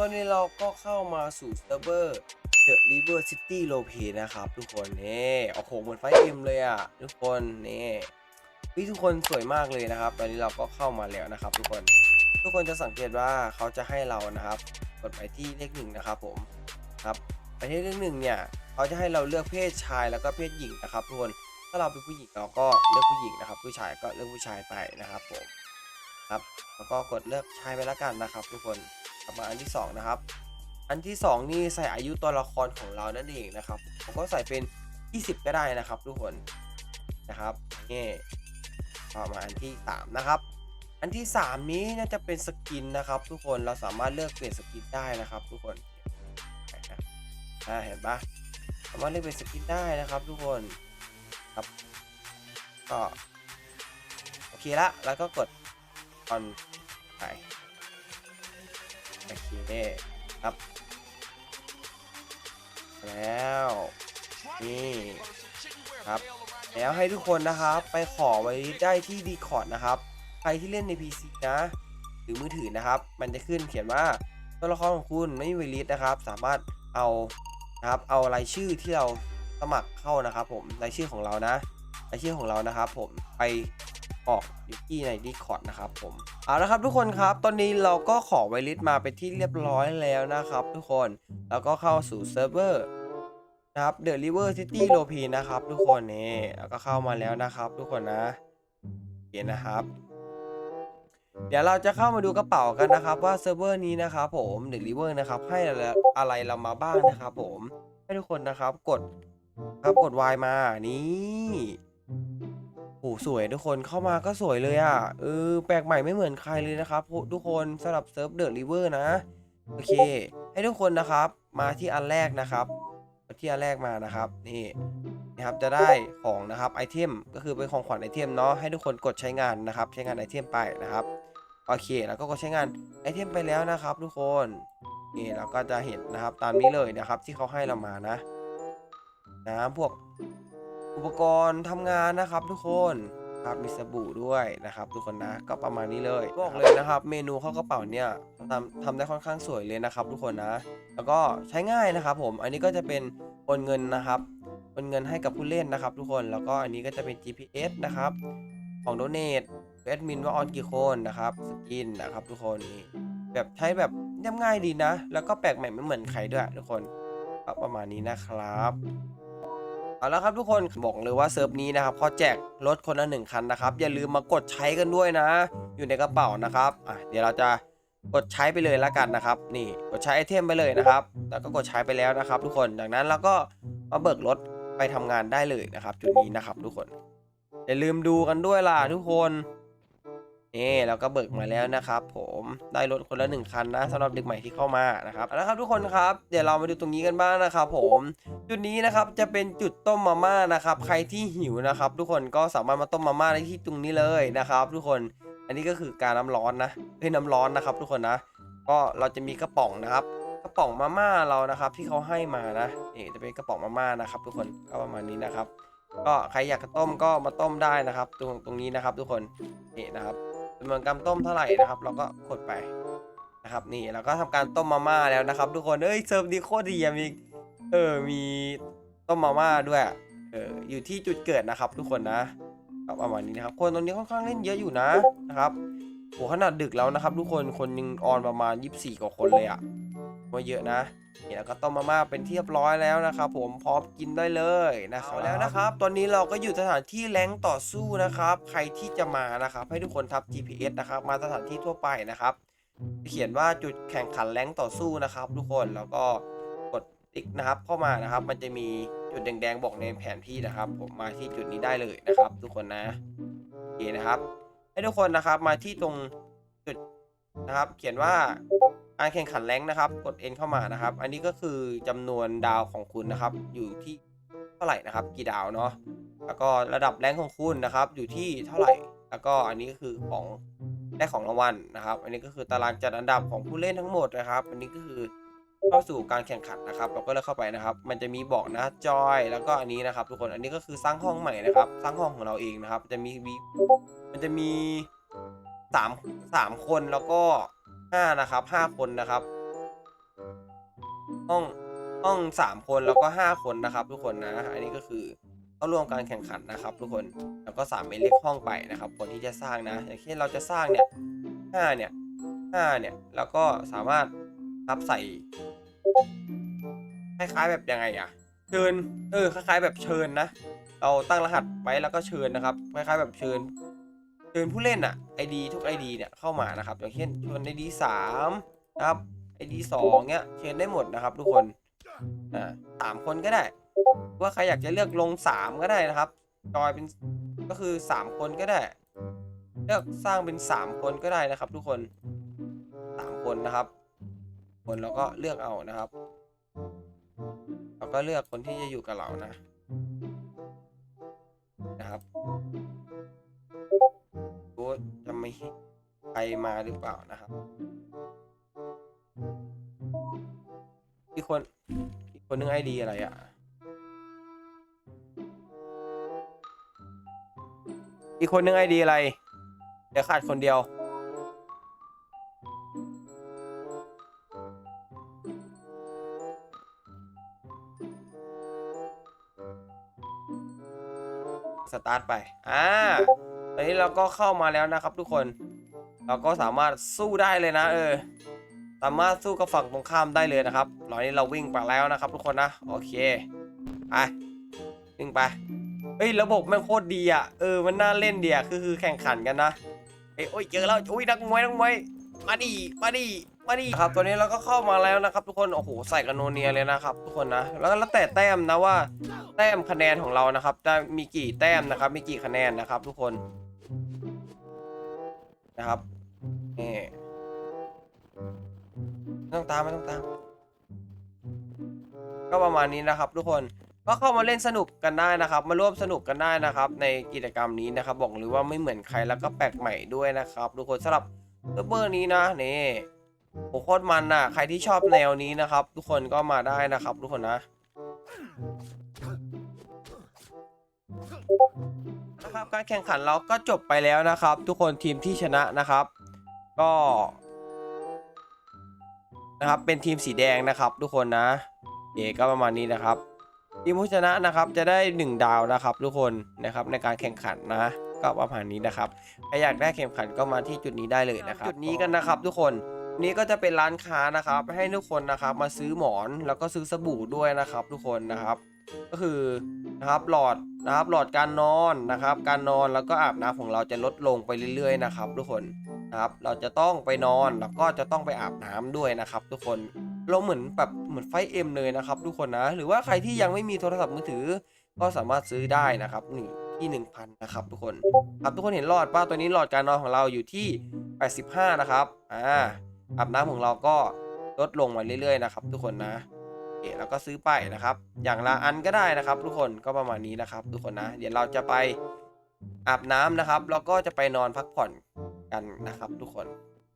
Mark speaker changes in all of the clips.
Speaker 1: ตอนนี้เราก็เข้ามาสู่เซิร์ฟเวอร์ The River City r o p e นะครับทุกคนนี่โอ้โหเหมือนไฟเอ็มเลยอะทุกคนนี่พี่ทุกคนสวยมากเลยนะครับ ตอนนี้เราก็เข้ามาแล้วนะครับ ทุกคนทุกคนจะสังเกตว่าเขาจะให้เรานะครับ กดไปที่เลขหนึ่งนะครับผมครับไปที่เลขหนึ่งเนี่ยเขาจะให้เราเลือกเพศชายแล้วก็เพศหญิงนะครับทุกคนถ้าเราเป็นผู้หญิงเราก็เลือกผู้หญิงนะครับ ผู้ชายก็เลือกผู้ชายไปนะครับผม ครับ แล้วก็กดเลือกใชายไปแล้วกันนะครับ ทุกคนกลับมาอันที่สองนะครับ อันที่สองนี่ใส่อายุตัวละครของเรานั่นเองนะครับผมก็ใส่เป็น 20 ก็ได้นะครับ ทุกคนนะครับนี่ต่อมาอันที่สามนะครับ อันที่ 3 นี้น่าจะเป็นสกินนะครับ ทุกคนเราสามารถเลือกเปลี่ยนสกินได้นะครับ ทุกคนเห็นปะสามารถเลือกเปลี่ยนสกินได้นะครับ ทุกคนครับก็โอเคละแล้วก็กด ออนไปโอเคครับ แล้วนี่ครับแล้วให้ทุกคนนะครับไปขอไว้ได้ที่ดีคอร์ดนะครับ ใครที่เล่นใน PC นะ หรือมือถือนะครับ มันจะขึ้นเขียนว่าตัวละครของคุณไม่มีเวลิสนะครับ สามารถเอานะครับเอารายชื่อที่เราสมัครเข้านะครับ ผมรายชื่อของเรานะรายชื่อของเรานะครับ ผมไป ออกอยู่ที่ใน Discord นะครับผมเอาละครับทุกคนครับ ตอนนี้เราก็ขอไวลิสมาเป็นที่เรียบร้อยแล้วนะครับ ทุกคนแล้วก็เข้าสู่เซิร์ฟเวอร์นะครับ The River City r o p e นะครับ ทุกคนนี่แล้วก็เข้ามาแล้วนะครับ ทุกคนนะโอเคนะครับ เดี๋ยวเราจะเข้ามาดูกระเป๋ากันนะครับ ว่าเซิร์ฟเวอร์นี้นะครับผมเดลิเวอร์นะครับ ให้อะไรเรามาบ้างนะครับ ผมให้ทุกคนนะครับกดครับกด Y มานี่ โอ้สวยทุกคนเข้ามาก็สวยเลยอะเออแปลกใหม่ไม่เหมือนใครเลยนะครับทุกคนสำหรับเซิร์ฟเดอะริเวอร์นะโอเค ให้ทุกคนนะครับมาที่อันแรกนะครับที่อันแรกมานะครับนี่นะครับจะได้ของนะครับไอเทมก็คือเป็นของขวัญไอเทมเนาะให้ทุกคนกดใช้งานนะครับ ใช้งานไอเทมไปนะครับโอเคแล้วก็กดใช้งานไอเทมไปแล้วนะครับ ทุกคนนี่เราก็จะเห็นนะครับตามนี้เลยนะครับ ที่เขาให้เรามานะนะพวก อุปกรณ์ทำงานนะครับทุกคนครับมีสบู่ด้วยนะครับ ทุกคนนะก็ประมาณนี้เลยบอกเลยนะครับ เมนูเข้ากระเป๋าเนี่ยทำทำได้ค่อนข้างสวยเลยนะครับ ทุกคนนะ แล้วก็ใช้ง่ายนะครับ ผมอันนี้ก็จะเป็นโอนเงินนะครับโอนเงินให้กับผู้เล่นนะครับ ทุกคนแล้วก็อันนี้ก็จะเป็น GPS นะครับของโดเนทแอดมินว่าออนกี่คนนะครับสกินนะครับ ทุกคนนี่แบบใช้แบบเรียบง่ายดีนะ แล้วก็แปลกใหม่ไม่เหมือนใครด้วย ทุกคนก็ประมาณนี้นะครับ เอาละครับทุกคนบอกเลยว่าเซิร์ฟนี้นะครับเขาแจกรถคนละหนึ่งคันนะครับ อย่าลืมมากดใช้กันด้วยนะ อยู่ในกระเป๋านะครับอะเดี๋ยวเราจะกดใช้ไปเลยละกันนะครับ นี่กดใช้ไอเทมไปเลยนะครับ แล้วก็กดใช้ไปแล้วนะครับ ทุกคนจากนั้นเราก็มาเบิกรถไปทำงานได้เลยนะครับ จุดนี้นะครับ ทุกคนอย่าลืมดูกันด้วยล่ะทุกคน นี่เราก็เบิกมาแล้วนะครับผมได้รถคนละหนึ่งคันนะสำหรับเด็กใหม่ที่เข้ามานะครับเอาละครับทุกคนครับเดี๋ยวเรามาดูตรงนี้กันบ้างนะครับผมจุดนี้นะครับจะเป็นจุดต้มมาม่านะครับใครที่หิวนะครับทุกคนก็สามารถมาต้มมาม่าได้ที่ตรงนี้เลยนะครับ ทุกคนอันนี้ก็คือการน้ำร้อนนะเฮ้ยน้ำร้อนนะครับ ทุกคนนะ ก็เราจะมีกระป๋องนะครับกระป๋องมาม่าเรานะครับ ที่เขาให้มานะนี่จะเป็นกระป๋องมาม่านะครับ ทุกคนก็ประมาณนี้นะครับ ก็ใครอยากต้มก็มาต้มได้นะครับ ตรงตรงนี้นะครับ ทุกคนนี่นะครับ จำนวนการต้มเท่าไหร่นะครับเราก็กดไปนะครับนี่เราก็ทำการต้มมาม่าแล้วนะครับ ทุกคนเอ้ยเซิร์ฟดีโคตรดีมีเออมีต้มมาม่าด้วยเอออยู่ที่จุดเกิดนะครับ ทุกคนนะก็ประมาณนี้นะครับ คนตรงนี้ค่อนข้างเล่นเยอะอยู่นะนะครับโหขนาดดึกแล้วนะครับ ทุกคนคนยังออนประมาณ 24 กว่าคนเลยอะ ว่าเยอะนะนี่แล้วก็ต้มมาม่าเป็นที่เรียบร้อยแล้วนะครับผมพร้อมกินได้เลยนะครับแล้วนะครับ ตอนนี้เราก็อยู่สถานที่แรงต่อสู้นะครับ ใครที่จะมานะครับ ให้ทุกคนทับ GPS นะครับมาสถานที่ทั่วไปนะครับ เขียนว่าจุดแข่งขันแรงต่อสู้นะครับ ทุกคนแล้วก็กดติ๊กนะครับเข้ามานะครับ มันจะมีจุดแดงๆบอกในแผนที่นะครับ ผมมาที่จุดนี้ได้เลยนะครับ ทุกคนนะโอเคนะครับ ให้ทุกคนนะครับมาที่ตรงจุดนะครับ เขียนว่า การแข่งขันแรงนะครับ กด N เข้ามานะครับ อันนี้ก็คือจำนวนดาวของคุณนะครับ อยู่ที่เท่าไหร่นะครับ กี่ดาวเนาะ แล้วก็ระดับแรงของคุณนะครับ อยู่ที่เท่าไหร่ แล้วก็อันนี้ก็คือของได้ของรางวัลนะครับ อันนี้ก็คือตารางจัดอันดับของผู้เล่นทั้งหมดนะครับ อันนี้ก็คือเข้าสู่การแข่งขันนะครับ เราก็เลือกเข้าไปนะครับ มันจะมีบอกนะจอย แล้วก็อันนี้นะครับ ทุกคน อันนี้ก็คือสร้างห้องใหม่นะครับ สร้างห้องของเราเองนะครับ จะมี มันจะมีสามสามคนแล้วก็ ห้านะครับห้าคนนะครับ ห้องห้องสามคนแล้วก็ห้าคนนะครับ ทุกคนนะอันนี้ก็คือเข้าร่วมการแข่งขันนะครับ ทุกคนแล้วก็สามเมตรเล็กห้องไปนะครับ คนที่จะสร้างนะ อย่างเช่นเราจะสร้างเนี่ยห้าเนี่ยห้าเนี่ยแล้วก็สามารถรับใส่คล้ายๆแบบยังไงอะเชิญเออคล้ายๆแบบเชิญนะ เราตั้งรหัสไว้แล้วก็เชิญนะครับคล้ายๆแบบเชิญ เชิญผู้เล่นอะไอดีทุกไอดีเนี่ยเข้ามานะครับ อย่างเช่นชิญไอดีสามนะครับไอดีสองเนี้ยเชิญได้หมดนะครับ ทุกคนอ่าสามคนก็ได้ ว่าใครอยากจะเลือกลงสามก็ได้นะครับจอยเป็นก็คือสามคนก็ได้ เลือกสร้างเป็นสามคนก็ได้นะครับ ทุกคนสามคนนะครับ คนเราก็เลือกเอานะครับเราก็เลือกคนที่จะอยู่กับเรานะ นะครับ ม่ใครมาหรือเปล่านะครับอีกคนอีกคนนึงไอดีอะไรอะ อีกคนนึงไอดีอะไร เดี๋ยวขาดคนเดียวสตาร์ทไป อ่า ตอนนี้เราก็เข้ามาแล้วนะครับทุกคน เราก็สามารถสู้ได้เลยนะ เออ สามารถสู้กับฝั่งตรงข้ามได้เลยนะครับตอนนี้เราวิ่งไปแล้วนะครับทุกคนนะ โอเค ไป วิ่งไป เฮ้ยระบบแม่งโคตรดีอะ เออ มันน่าเล่นดีอะ คือคือแข่งขันกันนะเอ้ยโอ้ยเจอแล้วอุ้ยนักมวยนักมวย มาดิ มาดิมาดิครับตัวนี้เราก็เข้ามาแล้วนะครับ ทุกคน โอ้โห ใส่กันโนเนียเลยนะครับ ทุกคนนะ แล้วแล้วแต่แต้มนะว่า แต้มคะแนนของเรานะครับจะมีกี่แต้มนะครับ มีกี่คะแนนนะครับ ทุกคน นะครับนี่ไม่ต้องตามไม่ต้องตาม ก็ประมาณนี้นะครับ ทุกคนก็เข้ามาเล่นสนุกกันได้นะครับ มาร่วมสนุกกันได้นะครับ ในกิจกรรมนี้นะครับ บอกเลยว่าไม่เหมือนใครแล้วก็แปลกใหม่ด้วยนะครับ ทุกคนสำหรับเซิร์ฟเวอร์นี้นะนี่โอ้โคตรมันน่ะใครที่ชอบแนวนี้นะครับ ทุกคนก็มาได้นะครับ ทุกคนนะ นะครับการแข่งขันเราก็จบไปแล้วนะครับ ทุกคนทีมที่ชนะนะครับ ก็นะครับเป็นทีมสีแดงนะครับ ทุกคนนะเอก็ประมาณนี้นะครับ ทีมผู้ชนะนะครับจะได้ 1 ดาวนะครับ ทุกคนนะครับในการแข่งขันนะ ก็ประมาณนี้นะครับใครอยากได้แข่งขันก็มาที่จุดนี้ได้เลยนะครับ จุดนี้กันนะครับทุกคนนี้ก็จะเป็นร้านค้านะครับ ให้ทุกคนนะครับมาซื้อหมอนแล้วก็ซื้อสบู่ด้วยนะครับ ทุกคนนะครับ ก็คือนะครับหลอด นะครับหลอดการนอนนะครับ การนอนแล้วก็อาบน้ำของเราจะลดลงไปเรื่อยๆนะครับทุกคนนะครับเราจะต้องไปนอนแล้วก็จะต้องไปอาบน้ำด้วยนะครับ ทุกคนเราเหมือนแบบเหมือนไฟเอ็มเลยนะครับ ทุกคนนะ หรือว่าใครที่ยังไม่มีโทรศัพท์มือถือ ก็สามารถซื้อได้นะครับนี่ที่1,000นะครับทุกคนครับทุกคนเห็นหลอดป้าตัวนี้หลอดการนอนของเราอยู่ที่ 85 นะครับอ่าอาบน้ำของเราก็ลดลงมาเรื่อยๆนะครับ ทุกคนนะ แล้วก็ซื้อไปนะครับ อย่างละอันก็ได้นะครับ ทุกคนก็ประมาณนี้นะครับ ทุกคนนะ เดี๋ยวเราจะไปอาบน้ำนะครับ แล้วก็จะไปนอนพักผ่อนกันนะครับ ทุกคน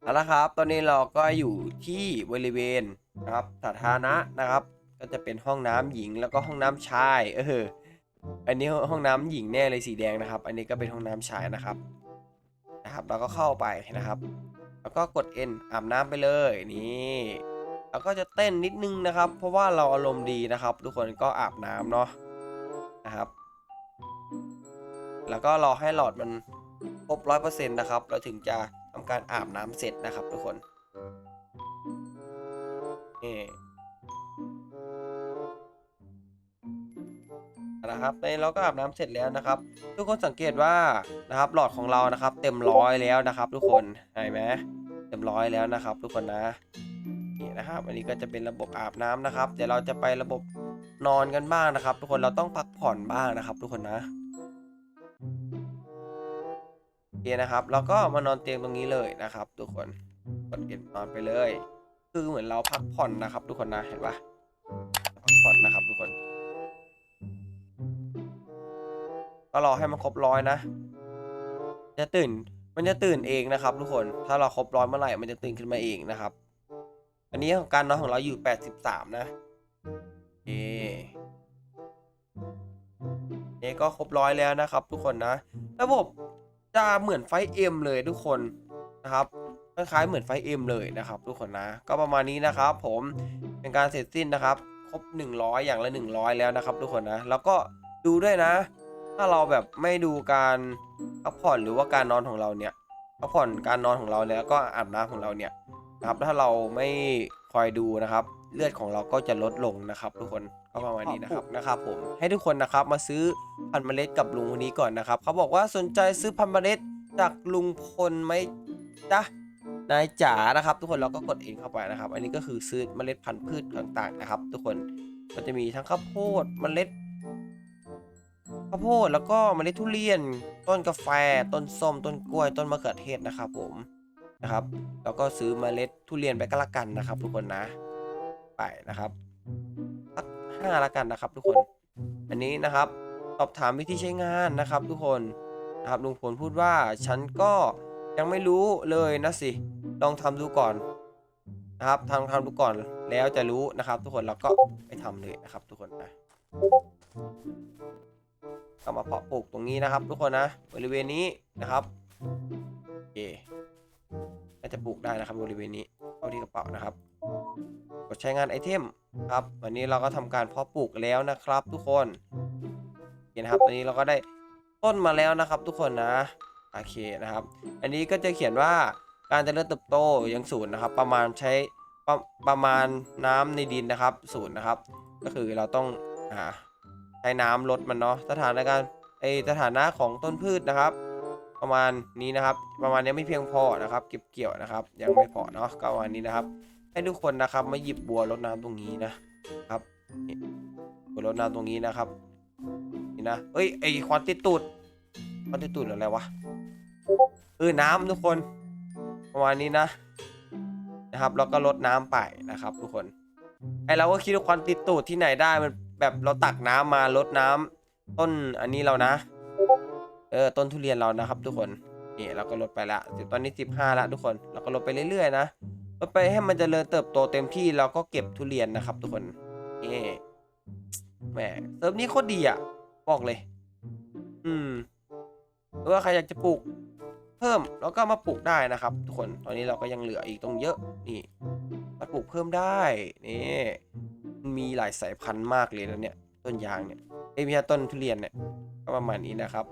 Speaker 1: เอาละครับ ตอนนี้เราก็อยู่ที่บริเวณนะครับสาธารณะนะครับ ก็จะเป็นห้องน้ำหญิงแล้วก็ห้องน้ำชาย เออ อันนี้ห้องน้ำหญิงแน่เลยสีแดงนะครับ อันนี้ก็เป็นห้องน้ำชายนะครับนะครับ เราก็เข้าไปนะครับ แล้วก็กด N อาบน้ำไปเลยนี่ แล้วก็จะเต้นนิดนึงนะครับ เพราะว่าเราอารมณ์ดีนะครับ ทุกคนก็อาบน้ำเนาะนะครับ แล้วก็รอให้หลอดมันครบร้อยเปอร์เซ็นต์นะครับ เราถึงจะทำการอาบน้ำเสร็จนะครับ ทุกคนนี่นะครับตอนนี้เราก็อาบน้ำเสร็จแล้วนะครับ ทุกคนสังเกตว่านะครับ หลอดของเรานะครับ เต็มร้อยแล้วนะครับ ทุกคนเห็นไหมเต็มร้อยแล้วนะครับ ทุกคนนะ นี่นะครับ อันนี้ก็จะเป็นระบบอาบน้ำนะครับ เดี๋ยวเราจะไประบบนอนกันบ้างนะครับ ทุกคนเราต้องพักผ่อนบ้างนะครับ ทุกคนนะโอเคนะครับเราก็มานอนเตียงตรงนี้เลยนะครับ ทุกคนกดเอ็นนอนไปเลย คือเหมือนเราพักผ่อนนะครับ ทุกคนนะเห็นปะพักผ่อนนะครับ ทุกคน ก็รอให้มันครบร้อยนะจะตื่นมันจะตื่นเองนะครับ ทุกคน ถ้าเราครบร้อยเมื่อไหร่ มันจะตื่นขึ้นมาเองนะครับ อันนี้ของการนอนของเราอยู่ 83 นะเอนี่ก็ครบร้อยแล้วนะครับ ทุกคนนะ ระบบจะเหมือนไฟเอ็มเลยทุกคนนะครับคล้ายๆเหมือนไฟเอ็มเลยนะครับ ทุกคนนะ ก็ประมาณนี้นะครับ ผมเป็นการเสร็จสิ้นนะครับ ครบ 100 อย่างละ 100 แล้วนะครับ ทุกคนนะ แล้วก็ดูด้วยนะ ถ้าเราแบบไม่ดูการพักผ่อนหรือว่าการนอนของเราเนี่ยพักผ่อนการนอนของเราเนี่ยแล้วก็อาบน้ำของเราเนี่ย นะครับ ถ้าเราไม่คอยดูนะครับ เลือดของเราก็จะลดลงนะครับ ทุกคนก็ประมาณนี้นะครับนะครับ ผมให้ทุกคนนะครับมาซื้อพันธุ์เมล็ดกับลุงคนนี้ก่อนนะครับ เขาบอกว่าสนใจซื้อพันธุ์เมล็ดจากลุงพลไหมจ๊ะนายจ๋านะครับ ทุกคนเราก็กดเองเข้าไปนะครับ อันนี้ก็คือซื้อเมล็ดพันธุ์พืชต่างๆนะครับ ทุกคนก็จะมีทั้งข้าวโพดเมล็ดข้าวโพดแล้วก็เมล็ดทุเรียน ต้นกาแฟ ต้นส้ม ต้นกล้วย ต้นมะเขือเทศนะครับผม นะครับ แล้วก็ซื้อเมล็ดทุเรียนไปก็แล้วกันนะครับ ทุกคนนะ ไปนะครับสักห้าละกันนะครับ ทุกคน อันนี้นะครับสอบถามวิธีใช้งานนะครับ ทุกคนนะครับลุงพลพูดว่าฉันก็ยังไม่รู้เลยนะสิ ลองทำดูก่อนนะครับทำทำดูก่อนแล้วจะรู้นะครับ ทุกคนแล้วก็ไปทำเลยนะครับ ทุกคนนะก็มาเพาะปลูกตรงนี้นะครับ ทุกคนนะบริเวณนี้นะครับโอเค น่าจะปลูกได้นะครับบริเวณนี้เข้าที่กระเป๋านะครับกดใช้งานไอเทมครับวันนี้เราก็ทำการเพาะปลูกแล้วนะครับ ทุกคนโอเคนะครับตอนนี้เราก็ได้ต้นมาแล้วนะครับ ทุกคนนะโอเคนะครับ อันนี้ก็จะเขียนว่าการเจริญเติบโตยังศูนย์นะครับ ประมาณใช้ประประมาณน้ำในดินนะครับศูนย์นะครับ ก็คือเราต้องอ่าใช้น้ำลดมันเนาะสถานการณ์ไอสถานะของต้นพืชนะครับ ประมาณนี้นะครับ ประมาณนี้ไม่เพียงพอนะครับ เก็บเกี่ยวนะครับ ยังไม่พอเนาะก็ประมาณนี้นะครับ ให้ทุกคนนะครับมาหยิบบัวรดน้ำตรงนี้นะครับบัวรดน้ำตรงนี้นะครับนี่นะเอ้ยไอควันติตูดควันติตูดอะไรวะเออน้ำทุกคน ประมาณนี้นะนะครับแล้วก็ลดน้ำไปนะครับ ทุกคนไอเราก็คิดว่าควันติตูดที่ไหนได้มันแบบเราตักน้ำมาลดน้ำต้นอันนี้เรานะ เออต้นทุเรียนเรานะครับ ทุกคนนี่เราก็ลดไปละตอนนี้สิบห้าละทุกคนเราก็ลดไปเรื่อยๆนะลดไปให้มันจเจริญเติบโตเต็มที่เราก็เก็บทุเรียนนะครับ ทุกคนนี่แหมเซิร์ฟนี้โคตรดีอะบอกเลย อืมหรือว่าใครอยากจะปลูกเพิ่มแล้วก็มาปลูกได้นะครับ ทุกคนตอนนี้เราก็ยังเหลืออีกตรงเยอะนี่มาปลูกเพิ่มได้นี่มันมีหลายสายพันธุ์มากเลยแล้วเนี่ย ต้นยางเนี่ยเอ้ยไม่ใช่ต้นทุเรียนเนี่ยก็ประมาณนี้นะครับ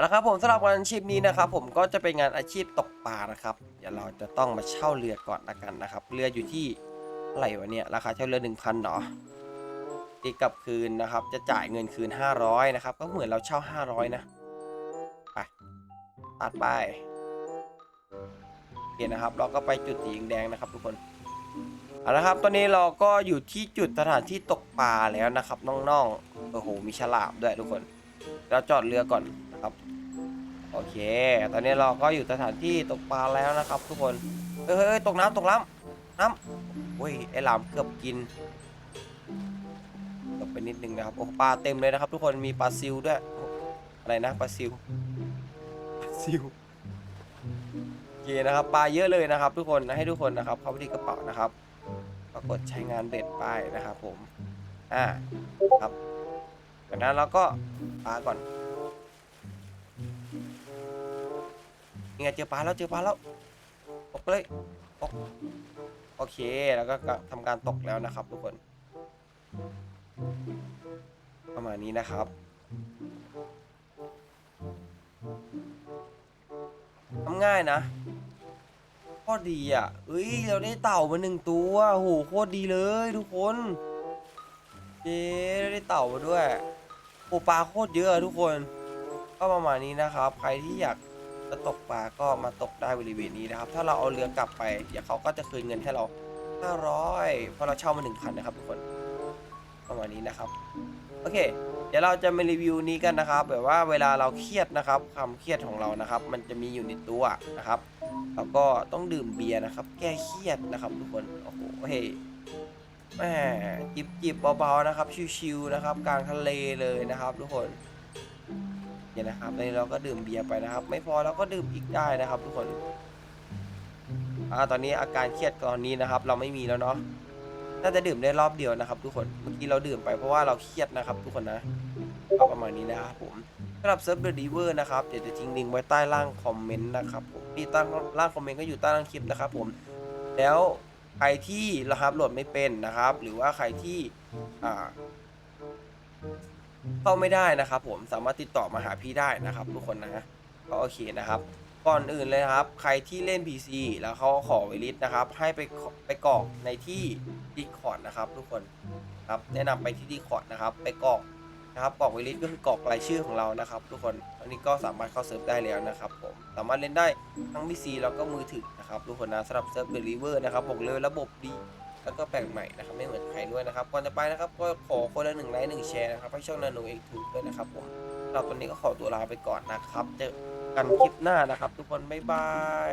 Speaker 1: เอาละครับผมสำหรับงานอาชีพนี้นะครับผมก็จะเป็นงานอาชีพตกปลานะครับ เดี๋ยวเราจะต้องมาเช่าเรือก่อนละกันนะครับ เรืออยู่ที่ไหร่วะเนี่ยราคาเช่าเรือ1,000เนาะตีกลับคืนนะครับ จะจ่ายเงินคืน 500นะครับก็เหมือนเราเช่า 500 นะไปตัดไปโอเคนะครับ เราก็ไปจุดสีแดงนะครับทุกคนเอาละครับ ตอนนี้เราก็อยู่ที่จุดสถานที่ตกปลาแล้วนะครับน้องๆโอ้โหมีฉลามด้วยทุกคน เราจอดเรือก่อน เค ตอนนี้เราก็อยู่สถานที่ตกปลาแล้วนะครับ ทุกคน เฮ้ยเฮ้ยตกน้ำตกน้ำน้ำโอ้ยไอหลามเกือบกินตกไปนิดนึงนะครับโอ้ปลาเต็มเลยนะครับ ทุกคนมีปลาซิวด้วยอะไรนะปลาซิวปลาซิวโอเคนะครับปลาเยอะเลยนะครับ ทุกคนให้ทุกคนนะครับเข้าไปที่กระเป๋านะครับก็กดใช้งานเบ็ดไปนะครับผมอ่าครับจากนั้นเราก็ปลาก่อน นี่ไงเจอปลาแล้วเจอปลาแล้วตกเลยตกโอเคแล้วก็ทำการตกแล้วนะครับ ทุกคน ประมาณนี้นะครับทำง่ายนะโคตรดีอะเอ้ยเราได้เต่ามาหนึ่งตัวโหโคตรดีเลยทุกคนเย้ได้เต่ามาด้วยโอปลาโคตรเยอะทุกคน ก็ประมาณนี้นะครับ ใครที่อยาก จะตกปลาก็มาตกได้บริเวณนี้นะครับ ถ้าเราเอาเรือกลับไปเดี๋ยวเขาก็จะคืนเงินให้เรา 500เพราะเราเช่ามาหนึ่งคันนะครับทุกคนประมาณนี้นะครับโอเค เดี๋ยวเราจะมารีวิวนี้กันนะครับ แบบว่าเวลาเราเครียดนะครับความเครียดของเรานะครับ มันจะมีอยู่ในตัวนะครับแล้วก็ต้องดื่มเบียร์นะครับ แก้เครียดนะครับทุกคนโอ้โหเฮ้ยแหมจิบจิบเบาๆนะครับ ชิวๆนะครับ กลางทะเลเลยนะครับ ทุกคน เนี่ยนะครับตอนนี้เราก็ดื่มเบียร์ไปนะครับ ไม่พอเราก็ดื่มอีกได้นะครับ ทุกคนอ่าตอนนี้อาการเครียดตอนนี้นะครับ เราไม่มีแล้วเนาะน่าจะดื่มได้รอบเดียวนะครับ ทุกคนเมื่อกี้เราดื่มไปเพราะว่าเราเครียดนะครับ ทุกคนนะก็ประมาณนี้นะครับผมสำหรับเซิร์ฟเดอะดีเวอร์นะครับเดี๋ยวจะทิ้งลิงก์ไว้ใต้ล่างคอมเมนต์นะครับผมนี่ตั้งล่างคอมเมนต์ก็อยู่ใต้ล่างคลิปนะครับผมแล้วใครที่นะครับโหลดไม่เป็นนะครับ หรือว่าใครที่อ่า เข้าไม่ได้นะครับผมสามารถติดต่อมาหาพี่ได้นะครับ ทุกคนนะก็โอเคนะครับก่อนอื่นเลยครับ ใครที่เล่น PC แล้วเขาขอไวลิสนะครับ ให้ไปไปกรอกในที่ Discord นะครับ ทุกคนครับแนะนำไปที่ Discord นะครับ ไปกรอกนะครับกรอกไวลิสก็คือกรอกรายชื่อของเรานะครับ ทุกคนอันนี้ก็สามารถเข้าเซิร์ฟได้แล้วนะครับผมสามารถเล่นได้ทั้ง PC แล้วก็มือถือนะครับ ทุกคนนะสำหรับเซิร์ฟเดลิเวอร์นะครับบอกเลยระบบดี แล้วก็แปลกใหม่นะครับไม่เหมือนใครด้วยนะครับก่อนจะไปนะครับก็ขอคนละหนึ่งไลค์หนึ่งแชร์นะครับให้ช่องนาโนเอกถูกด้วยนะครับผมเราตอนนี้ก็ขอตัวลาไปก่อนนะครับ เจอกันคลิปหน้านะครับ ทุกคนบ๊ายบาย